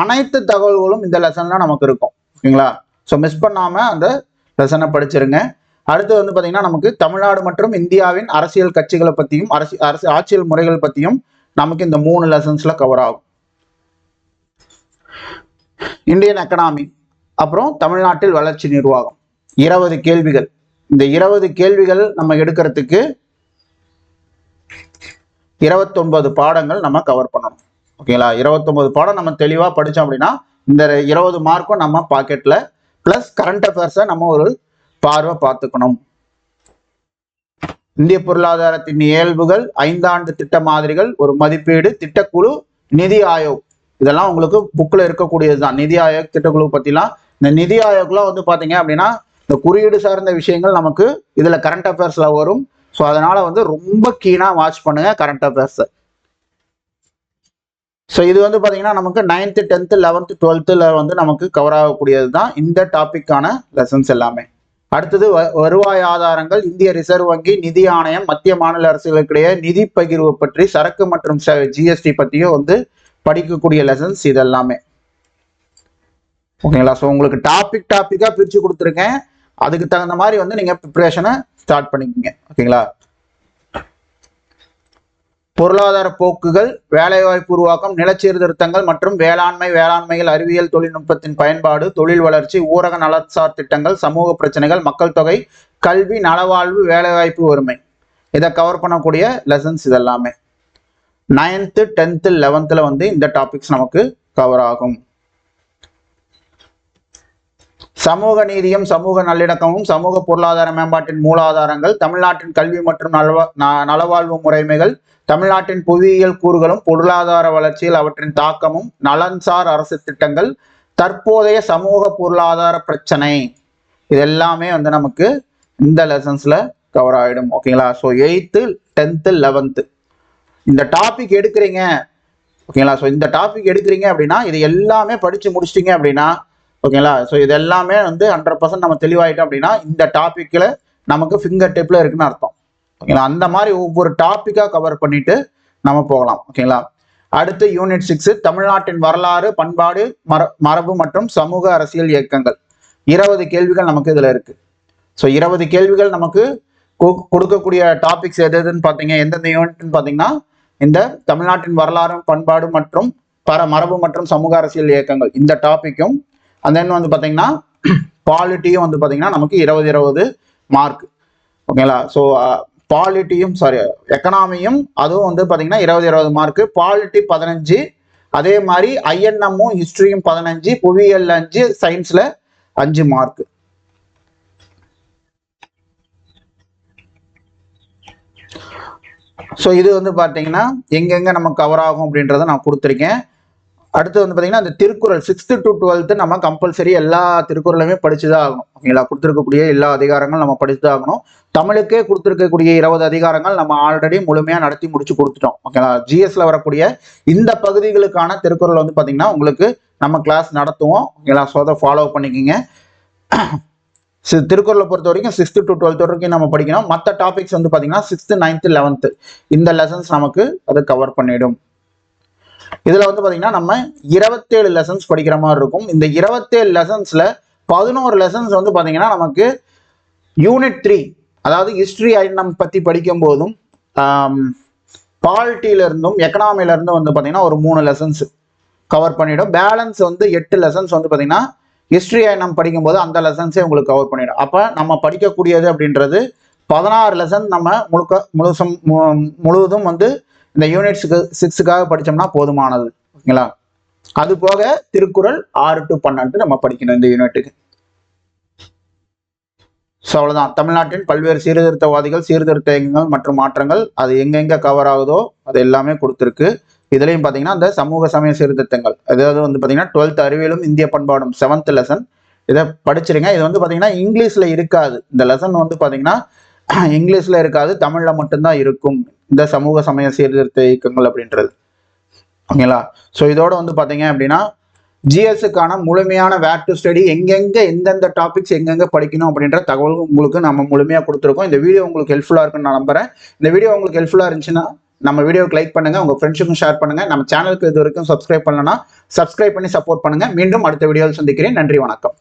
அனைத்து தகவல்களும் இந்த லெசன்லாம் நமக்கு இருக்கும். ஓகேங்களா? ஸோ மிஸ் பண்ணாமல் அந்த லெசனை படிச்சிருங்க. அடுத்து வந்து பார்த்தீங்கன்னா நமக்கு தமிழ்நாடு மற்றும் இந்தியாவின் அரசியல் கட்சிகளை பற்றியும் அரசு அரசு ஆட்சியல் முறைகள் பற்றியும் நமக்கு இந்த மூணு லெசன்ஸில் கவர் ஆகும். இந்தியன் எக்கனாமி அப்புறம் தமிழ்நாட்டில் வளர்ச்சி நிர்வாகம். இருபது கேள்விகள். இந்த இருபது கேள்விகள் நம்ம எடுக்கிறதுக்கு இருபத்தொன்பது பாடங்கள் நம்ம கவர் பண்ணணும். ஓகேங்களா இருபத்தொன்பது பாடம் நம்ம தெளிவாக படித்தோம் அப்படின்னா இந்த இருபது மார்க்கும் நம்ம பாக்கெட்டில் ப்ளஸ் கரண்ட் அஃபேர்ஸை நம்ம ஒரு பார்வை பார்த்துக்கணும். இந்திய பொருளாதாரத்தின் இயல்புகள் ஐந்தாண்டு திட்ட மாதிரிகள் ஒரு மதிப்பீடு திட்டக்குழு நிதி ஆயோக். இதெல்லாம் உங்களுக்கு புக்கில் இருக்கக்கூடியது தான் நிதி ஆயோக் திட்டக்குழு பற்றிலாம் இந்த நிதி ஆயோக்லாம் வந்து பார்த்தீங்க அப்படின்னா இந்த குறியீடு சார்ந்த விஷயங்கள் நமக்கு இதில் கரண்ட் அஃபேர்ஸில் வரும். ஸோ அதனால வந்து ரொம்ப கீனாக வாட்ச் பண்ணுங்க கரண்ட் அஃபேர்ஸை ஸோ இது வந்து பார்த்தீங்கன்னா நமக்கு நைன்த்து டென்த்து லெவன்த்து டுவெல்த்தில் வந்து நமக்கு கவர் ஆகக்கூடியது தான் இந்த டாப்பிக்கான லெசன்ஸ் எல்லாமே. அடுத்தது வ- வருவாய் ஆதாரங்கள் இந்திய ரிசர்வ் வங்கி நிதி ஆணையம் மத்திய மாநில அரசுகளுக்கிடையே நிதி பகிர்வு பற்றி சரக்கு மற்றும் ஜிஎஸ்டி பற்றியும் வந்து படிக்கக்கூடிய லெசன்ஸ் இதெல்லாமே. ஓகேங்களா? ஸோ உங்களுக்கு டாபிக் டாப்பிக்காக பிரித்து கொடுத்துருக்கேன். அதுக்கு தகுந்த மாதிரி வந்து நீங்கள் ப்ரிப்ரேஷனை ஸ்டார்ட் பண்ணிக்கோங்க. ஓகேங்களா? பொருளாதார போக்குகள் வேலைவாய்ப்பு உருவாக்கம் நிலச்சீர்திருத்தங்கள் மற்றும் வேளாண்மை வேளாண்மையில் அறிவியல் தொழில்நுட்பத்தின் பயன்பாடு தொழில் வளர்ச்சி ஊரக நலசார் திட்டங்கள் சமூக பிரச்சனைகள் மக்கள் தொகை கல்வி நலவாழ்வு வேலைவாய்ப்பு வறுமை இதை கவர் பண்ணக்கூடிய லெசன்ஸ் இதெல்லாமே. நைன்த்து டென்த்து லெவன்த்தில் வந்து இந்த டாபிக்ஸ் நமக்கு கவர் ஆகும். சமூக நீதியும் சமூக நல்லிணக்கமும் சமூக பொருளாதார மேம்பாட்டின் மூலாதாரங்கள் தமிழ்நாட்டின் கல்வி மற்றும் நலவா ந- நலவாழ்வு முறைமைகள் தமிழ்நாட்டின் புவியியல் கூறுகளும் பொருளாதார வளர்ச்சியில் அவற்றின் தாக்கமும் நலன்சார் அரசு திட்டங்கள் தற்போதைய சமூக பொருளாதார பிரச்சனை. இது எல்லாமே வந்து நமக்கு இந்த லெசன்ஸ்ல கவர் ஆகிடும் ஓகேங்களா ஸோ எயித்து டென்த்து லெவன்த்து இந்த டாபிக் எடுக்கிறீங்க ஓகேங்களா ஸோ இந்த டாபிக் எடுக்கிறீங்க அப்படின்னா இது எல்லாமே படிச்சு முடிச்சிட்டீங்க அப்படின்னா ஓகேங்களா? ஸோ இது எல்லாமே வந்து ஹண்ட்ரட் பர்சன்ட் நம்ம தெளிவாயிட்டோம் அப்படின்னா இந்த டாப்பிக்கில் நமக்கு ஃபிங்கர் டிப்பில் இருக்குன்னு அர்த்தம். ஓகேங்களா? அந்த மாதிரி ஒவ்வொரு டாப்பிக்காக கவர் பண்ணிட்டு நம்ம போகலாம். ஓகேங்களா? அடுத்து யூனிட் சிக்ஸ் தமிழ்நாட்டின் வரலாறு பண்பாடு மர மரபு மற்றும் சமூக அரசியல் இயக்கங்கள். இருபது கேள்விகள் நமக்கு இதில் இருக்குது ஸோ இருபது கேள்விகள் நமக்கு கொடுக்கக்கூடிய டாபிக்ஸ் எது எதுன்னு பார்த்தீங்க? எந்தெந்த யூனிட்னு பார்த்தீங்கன்னா இந்த தமிழ்நாட்டின் வரலாறு பண்பாடு மற்றும் பர மரபு மற்றும் சமூக அரசியல் இயக்கங்கள். இந்த டாப்பிக்கும் அண்ட் தென் வந்து பார்த்தீங்கன்னா பாலிட்டியும் வந்து பார்த்தீங்கன்னா நமக்கு இருபது இருபது மார்க் ஓகேங்களா ஸோ பாலிட்டியும் சாரி எக்கனாமியும் அதுவும் வந்து பார்த்தீங்கன்னா இருபது இருபது மார்க்கு பாலிட்டி பதினஞ்சு அதே மாதிரி ஐஎன்எம்மும் ஹிஸ்ட்ரியும் பதினஞ்சு புவியியல் அஞ்சு சயின்ஸில் அஞ்சு மார்க் ஸோ இது வந்து பார்த்தீங்கன்னா எங்கெங்கே நம்ம கவர் ஆகும் அப்படின்றத நான் கொடுத்துருக்கேன். அடுத்து வந்து பார்த்தீங்கன்னா அந்த திருக்குறள் சிக்ஸ்த்து டு டுவெல்த்து நம்ம கம்பல்சரி எல்லா திருக்குறளுமே படிச்சுதான் ஆகணும். ஓகேங்களா? கொடுத்துருக்கக்கூடிய எல்லா அதிகாரங்களும் நம்ம படிச்சுதான் ஆகணும். தமிழுக்கே கொடுத்துருக்கக்கூடிய இருபது அதிகாரங்கள் நம்ம ஆல்ரெடி முழுமையாக நடத்தி முடிச்சு கொடுத்துட்டோம். ஓகேங்களா? ஜிஎஸ்ல வரக்கூடிய இந்த பகுதிகளுக்கான திருக்குறள் வந்து பார்த்தீங்கன்னா உங்களுக்கு நம்ம கிளாஸ் நடத்துவோம். ஓகேங்களா? ஸோ அதை ஃபாலோ பண்ணிக்கிங்க. திருக்குறளை பொறுத்த வரைக்கும் சிக்ஸ்த்து டு டுவெல்த் வரைக்கும் நம்ம படிக்கணும். மற்ற டாபிக்ஸ் வந்து பார்த்தீங்கன்னா சிக்ஸ்த்து நைன்த்து லெவன்த்து இந்த லெசன்ஸ் நமக்கு அது கவர் பண்ணிடும். இதில் வந்து பார்த்தீங்கன்னா நம்ம இருபத்தேழு லெசன்ஸ் படிக்கிற மாதிரி இருக்கும். இந்த இருபத்தேழு லெசன்ஸில் பதினோரு லெசன்ஸ் வந்து பார்த்தீங்கன்னா நமக்கு யூனிட் த்ரீ அதாவது ஹிஸ்ட்ரி ஐட்டம் பற்றி படிக்கும் போதும் பாலிட்டியில இருந்தும் எக்கனாமில இருந்தும் வந்து பார்த்தீங்கன்னா ஒரு மூணு லெசன்ஸ் கவர் பண்ணிடும். பேலன்ஸ் வந்து எட்டு லெசன்ஸ் வந்து பார்த்தீங்கன்னா ஹிஸ்ட்ரி படிக்கும் படிக்கும்போது அந்த லெசன்ஸே உங்களுக்கு கவர் பண்ணிடும். அப்போ நம்ம படிக்கக்கூடியது அப்படின்றது பதினாறு லெசன் நம்ம முழுக்க முழுசம் மு- முழுவதும் வந்து இந்த யூனிட்ஸுக்கு சிக்ஸுக்காக படித்தோம்னா போதுமானது ஓகேங்களா? அது போக திருக்குறள் ஆறு டு பன்னெண்டு நம்ம படிக்கணும் இந்த யூனிட்டுக்கு ஸோ அவ்வளோதான் தமிழ்நாட்டின் பல்வேறு சீர்திருத்தவாதிகள் சீர்திருத்த இயக்கங்கள் மற்றும் மாற்றங்கள் அது எங்கெங்கே கவர் ஆகுதோ அது எல்லாமே கொடுத்துருக்கு. இதுலேயும் பார்த்தீங்கன்னா இந்த சமூக சமய சீர்திருத்தங்கள் அதாவது வந்து பார்த்தீங்கன்னா டுவெல்த் அறிவியலும் இந்திய பண்பாடும் செவன்த் லெசன் இதை படிச்சிருங்க. இது வந்து பார்த்தீங்கன்னா இங்கிலீஷில் இருக்காது. இந்த லெசன் வந்து பார்த்தீங்கன்னா இங்கிலீஷில் இருக்காது தமிழில் மட்டும்தான் இருக்கும். இந்த சமூக சமய சீர்திருத்த இயக்கங்கள் அப்படின்றது. ஓகேங்களா? ஸோ இதோட வந்து பார்த்தீங்க அப்படின்னா ஜிஎஸ்க்கான முழுமையான வேர் டு ஸ்டடி எங்கெங்க எந்தெந்த டாபிக்ஸ் எங்கெங்க படிக்கணும் அப்படின்ற தகவல் உங்களுக்கு நம்ம முழுமையாக கொடுத்துருக்கோம். இந்த வீடியோ உங்களுக்கு ஹெல்ப்ஃபுல்லாக இருக்குன்னு நான் நம்புறேன். இந்த வீடியோ உங்களுக்கு ஹெல்ப்ஃபுல்லாக இருந்துச்சுன்னா நம்ம வீடியோக்கு லைக் பண்ணுங்க உங்க ஃப்ரெண்ட்ஸுக்கும் ஷேர் பண்ணுங்க. நம்ம சேனலுக்கு இது வரைக்கும் சப்ஸ்கிரைப் பண்ணலன்னா சப்ஸ்கிரைப் பண்ணி சப்போர்ட் பண்ணுங்க. மீண்டும் அடுத்த வீடியோவில் சந்திக்கிறேன். நன்றி வணக்கம்.